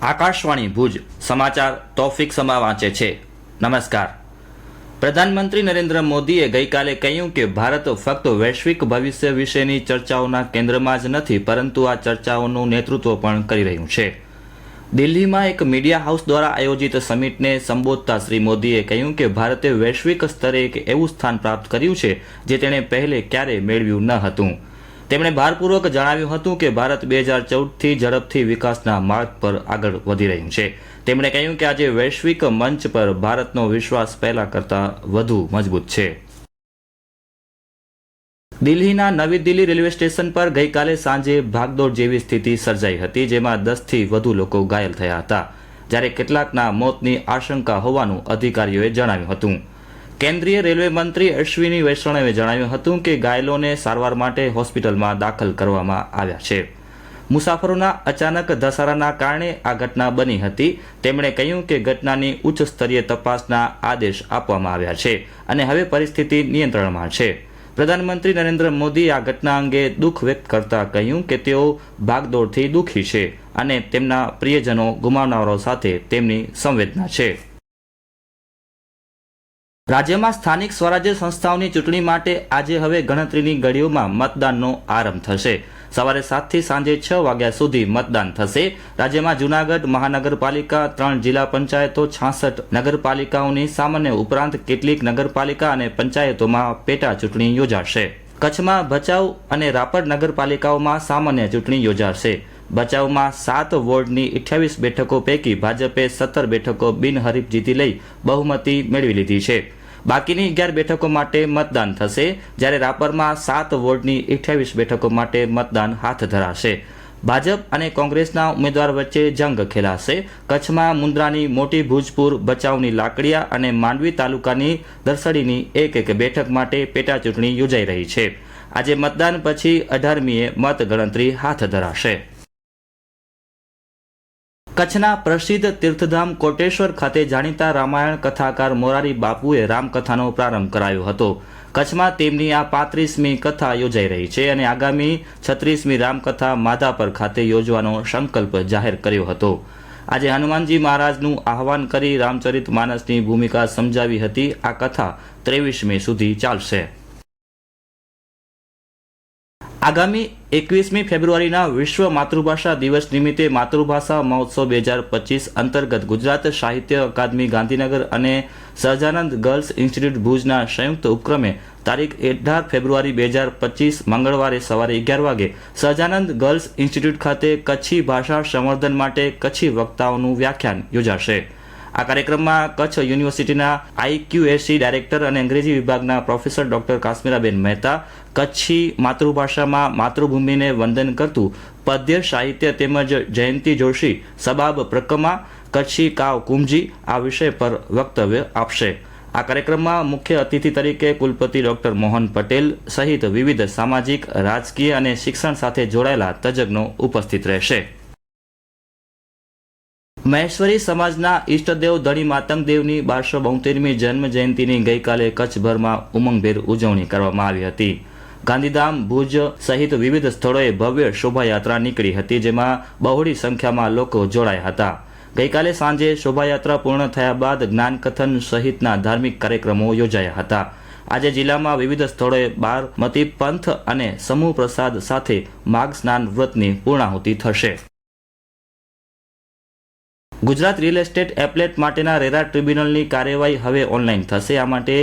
આકાશવાણી ભુજ, સમાચાર તોફિક સમા વાંચે છે. નમસ્કાર. પ્રધાનમંત્રી નરેન્દ્ર મોદીએ ગઈકાલે કહ્યું કે ભારત ફક્ત વૈશ્વિક ભવિષ્ય વિશેની ચર્ચાઓના કેન્દ્રમાં જ નથી, પરંતુ આ ચર્ચાઓનું નેતૃત્વ પણ કરી રહ્યું છે. દિલ્હીમાં એક મીડિયા હાઉસ દ્વારા આયોજિત સમિટને સંબોધતા શ્રી મોદીએ કહ્યું કે ભારતે વૈશ્વિક સ્તરે એક એવું સ્થાન પ્રાપ્ત કર્યું છે, જે તેણે પહેલે ક્યારેય મેળવ્યું ન હતું. તેમણે ભારપૂર્વક જણાવ્યું હતું કે ભારત બે હજાર ચૌદથી ઝડપથી વિકાસના માર્ગ પર આગળ વધી રહ્યું છે. તેમણે કહ્યું કે આજે વૈશ્વિક મંચ પર ભારતનો વિશ્વાસ પહેલા કરતાં વધુ મજબૂત છે. દિલ્હીના નવી દિલ્હી રેલવે સ્ટેશન પર ગઈકાલે સાંજે ભાગદોડ જેવી સ્થિતિ સર્જાઈ હતી, જેમાં દસથી વધુ લોકો ઘાયલ થયા હતા. જ્યારે કેટલાકના મોતની આશંકા હોવાનું અધિકારીઓએ જણાવ્યું હતું. કેન્દ્રીય રેલવે મંત્રી અશ્વિની વૈષ્ણવે જણાવ્યું હતું કે ઘાયલોને સારવાર માટે હોસ્પિટલમાં દાખલ કરવામાં આવ્યા છે. મુસાફરોના અચાનક ધસારાના કારણે આ ઘટના બની હતી. તેમણે કહ્યું કે ઘટનાની ઉચ્ચ સ્તરીય તપાસના આદેશ આપવામાં આવ્યા છે અને હવે પરિસ્થિતિ નિયંત્રણમાં છે. પ્રધાનમંત્રી નરેન્દ્ર મોદી આ ઘટના અંગે દુઃખ વ્યક્ત કરતા કહ્યું કે તેઓ ભાગદોડથી દુઃખી છે અને તેમના પ્રિયજનો ગુમાવનારો સાથે તેમની સંવેદના છે. રાજ્યમાં સ્થાનિક સ્વરાજ્ય સંસ્થાઓની ચૂંટણી માટે આજે હવે ગણતરીની ઘડીઓમાં મતદાનનો આરંભ થશે. સવારે સાતથી સાંજે છ વાગ્યા સુધી મતદાન થશે. રાજ્યમાં જૂનાગઢ મહાનગરપાલિકા ત્રણ જિલ્લા પંચાયતો છાસઠ નગરપાલિકાઓની સામાન્ય ઉપરાંત કેટલીક નગરપાલિકા અને પંચાયતોમાં પેટા ચૂંટણી યોજાશે. કચ્છમાં ભચાઉ અને રાપર નગરપાલિકાઓમાં સામાન્ય ચૂંટણી યોજાશે. બચાવમાં સાત વોર્ડની અઠ્યાવીસ બેઠકો પૈકી ભાજપે સત્તર બેઠકો બિનહરીફ જીતી લઈ બહુમતી મેળવી લીધી છે. બાકીની અગિયાર બેઠકો માટે મતદાન થશે, જ્યારે રાપરમાં સાત વોર્ડની અઠ્યાવીસ બેઠકો માટે મતદાન હાથ ધરાશે. ભાજપ અને કોંગ્રેસના ઉમેદવાર વચ્ચે જંગ ખેલાશે. કચ્છમાં મુન્દ્રાની મોટી ભુજપુર બચાવની લાકડિયા અને માંડવી તાલુકાની દરસડીની એક એક બેઠક માટે પેટાચૂંટણી યોજાઈ રહી છે. આજે મતદાન પછી અઢારમીએ મત ગણતરી હાથ ધરાશે. કચ્છના પ્રસિદ્ધ તીર્થધામ કોટેશ્વર ખાતે જાણીતા રામાયણ કથાકાર મોરારી બાપુએ રામકથાનો પ્રારંભ કરાયો હતો. કચ્છમાં તેમની આ પાંત્રીસમી કથા યોજાઈ રહી છે અને આગામી છત્રીસમી રામકથા માધાપર ખાતે યોજવાનો સંકલ્પ જાહેર કર્યો હતો. આજે હનુમાનજી મહારાજનું આહવાન કરી રામચરિત માનસની ભૂમિકા સમજાવી હતી. આ કથા ત્રેવીસમી સુધી ચાલશે. આગામી એકવીસમી ફેબ્રુઆરીના વિશ્વ માતૃભાષા દિવસ નિમિત્તે માતૃભાષા મહોત્સવ બે હજાર પચીસ અંતર્ગત ગુજરાત સાહિત્ય અકાદમી ગાંધીનગર અને સહજાનંદ ગર્લ્સ ઇન્સ્ટિટ્યૂટ ભુજના સંયુક્ત ઉપક્રમે તારીખ અઢાર ફેબ્રુઆરી બે હજાર પચીસ મંગળવારે સવારે અગિયાર વાગે સહજાનંદ ગર્લ્સ ઇન્સ્ટિટ્યૂટ ખાતે કચ્છી ભાષા સંવર્ધન માટે કચ્છી વક્તાઓનું વ્યાખ્યાન યોજાશે. આ કાર્યક્રમમાં કચ્છ યુનિવર્સિટીના આઈક્યુએસસી ડાયરેક્ટર અને અંગ્રેજી વિભાગના પ્રોફેસર ડોક્ટર કાશ્મીરાબેન મહેતા, કચ્છી માતૃભાષામાં માતૃભૂમિને વંદન કરતું પદ્ય સાહિત્ય તેમજ જયંતિ જોશી, સબાબ પ્રકમા કચ્છી કાવ કુંજી આ વિષય પર વક્તવ્ય આપશે. આ કાર્યક્રમમાં મુખ્ય અતિથિ તરીકે કુલપતિ ડોક્ટર મોહન પટેલ સહિત વિવિધ સામાજિક, રાજકીય અને શિક્ષણ સાથે જોડાયેલા તજજ્ઞો ઉપસ્થિત રહેશે. મહેશ્વરી સમાજના ઈષ્ટદેવ ધણી માતંગદેવની બારસો બોતેરમી જન્મ જયંતિની ગઈકાલે કચ્છભરમાં ઉમંગભેર ઉજવણી કરવામાં આવી હતી. ગાંધીધામ, ભુજ સહિત વિવિધ સ્થળોએ ભવ્ય શોભાયાત્રા નીકળી હતી, જેમાં બહોળી સંખ્યામાં લોકો જોડાયા હતા. ગઈકાલે સાંજે શોભાયાત્રા પૂર્ણ થયા બાદ જ્ઞાનકથન સહિતના ધાર્મિક કાર્યક્રમો યોજાયા હતા. આજે જિલ્લામાં વિવિધ સ્થળોએ બારમતી પંથ અને સમૂહ પ્રસાદ સાથે માઘ સ્નાન વ્રતની પૂર્ણાહુતિ થશે. ગુજરાત રિયલ એસ્ટેટ એપ્લેટ માટેના રેરા ટ્રિબ્યુનલની કાર્યવાહી હવે ઓનલાઈન થશે. આ માટે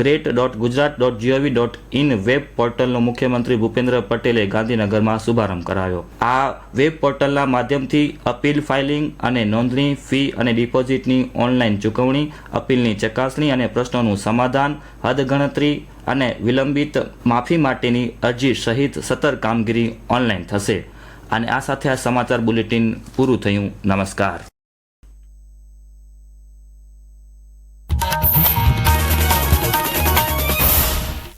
great dot Gujarat dot GOV dot in web પોર્ટલનો મુખ્યમંત્રી ભૂપેન્દ્ર પટેલે ગાંધીનગરમાં શુભારંભ કરાયો આ વેબ પોર્ટલના માધ્યમથી અપીલ ફાઇલિંગ અને નોંધણી, ફી અને ડિપોઝિટની ઓનલાઈન ચૂકવણી, અપીલની ચકાસણી અને પ્રશ્નોનું સમાધાન હદ ગણતરી અને વિલંબિત માફી માટેની અરજી સહિત સતર કામગીરી ઓનલાઈન થશે. અને આ સાથે આ સમાચાર બુલેટિન પૂરું થયું. નમસ્કાર.